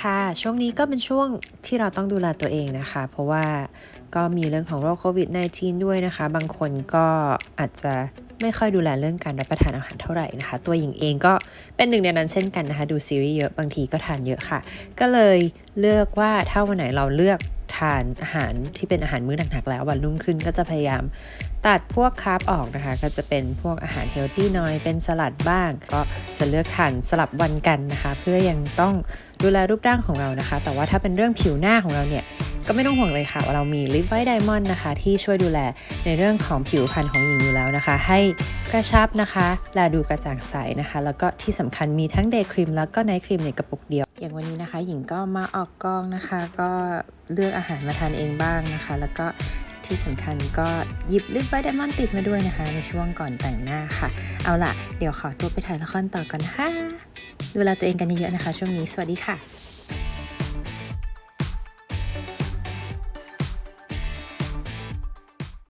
ค่ะ ช่วงนี้ก็เป็นช่วงที่เราต้องดูแลตัวเองนะคะ เพราะว่าก็มีเรื่องของโรคโควิด -19 ด้วยนะคะ บางคนก็อาจจะไม่ค่อยดูแลเรื่องการรับประทานอาหารเท่าไหร่นะคะ ตัวหญิงเองก็เป็นหนึ่งในนั้นเช่นกันนะคะ ดูซีรีส์เยอะบางทีก็ทานเยอะค่ะ ก็เลยเลือกว่าถ้าวันไหนเราเลือกานอาหารที่เป็นอาหารมื้อหนักๆแล้ววันรุ่งขึ้นก็จะพยายามตัดพวกคาร์บออกนะคะ ก็จะเป็นพวกอาหารเฮลตี้น้อยเป็นสลัดบ้าง ก็จะเลือกทานสลับวันกันนะคะ เพื่อยังต้องดูแลรูปร่างของเรานะคะ แต่ว่าถ้าเป็นเรื่องผิวหน้าของเราเนี่ย ก็ไม่ต้องห่วงเลยค่ะว่าเรามีลิปไวท์ไดมอนด์นะคะ ที่ช่วยดูแลในเรื่องของผิวพรรณของหญิงอยู่แล้วนะคะ ให้กระชับนะคะ และดูกระจ่างใสนะคะ แล้วก็ที่สำคัญมีทั้งเดย์ครีมแล้วก็ไนท์ครีมในกระปุกเดียว อย่างวันนี้นะคะ หญิงก็มาออกกองนะคะ ก็เลือกอาหารมาทานเองบ้างนะคะ แล้วก็ที่สำคัญก็หยิบลิปไวท์ไดมอนด์ติดมาด้วยนะคะ ในช่วงก่อนแต่งหน้าค่ะ เอาล่ะ เดี๋ยวขอตัวไปถ่ายละครต่อก่อนนะคะดูแลตัวเองกันเยอะๆนะคะ ช่วงนี้ สวัสดีค่ะ